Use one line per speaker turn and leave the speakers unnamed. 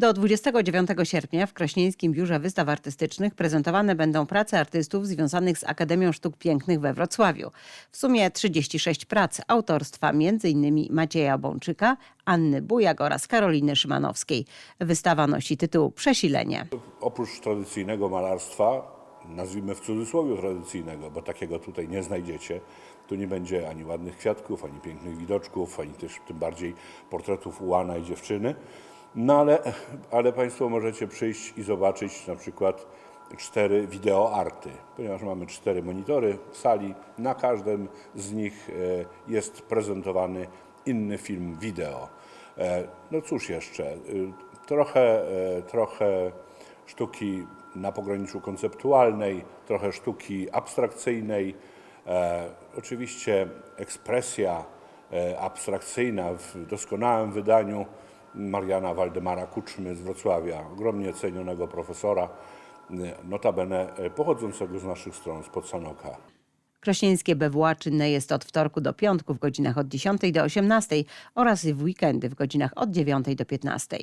Do 29 sierpnia w Krośnieńskim Biurze Wystaw Artystycznych prezentowane będą prace artystów związanych z Akademią Sztuk Pięknych we Wrocławiu. W sumie 36 prac autorstwa m.in. Macieja Bączyka, Anny Bujak oraz Karoliny Szymanowskiej. Wystawa nosi tytuł Przesilenie.
Oprócz tradycyjnego malarstwa, nazwijmy w cudzysłowie tradycyjnego, bo takiego tutaj nie znajdziecie, tu nie będzie ani ładnych kwiatków, ani pięknych widoczków, ani też tym bardziej portretów łana i dziewczyny. No ale, ale Państwo możecie przyjść i zobaczyć na przykład cztery wideoarty, ponieważ mamy cztery monitory w sali. Na każdym z nich e, jest prezentowany inny film wideo. E, No cóż jeszcze, y, trochę, e, trochę sztuki na pograniczu konceptualnej, trochę sztuki abstrakcyjnej. E, oczywiście ekspresja e, abstrakcyjna w doskonałym wydaniu Mariana Waldemara Kuczmy z Wrocławia, ogromnie cenionego profesora, e, notabene e, pochodzącego z naszych stron, spod Sanoka.
Krośnieńskie BWA czynne jest od wtorku do piątku w godzinach od 10 do 18 oraz w weekendy w godzinach od 9 do 15.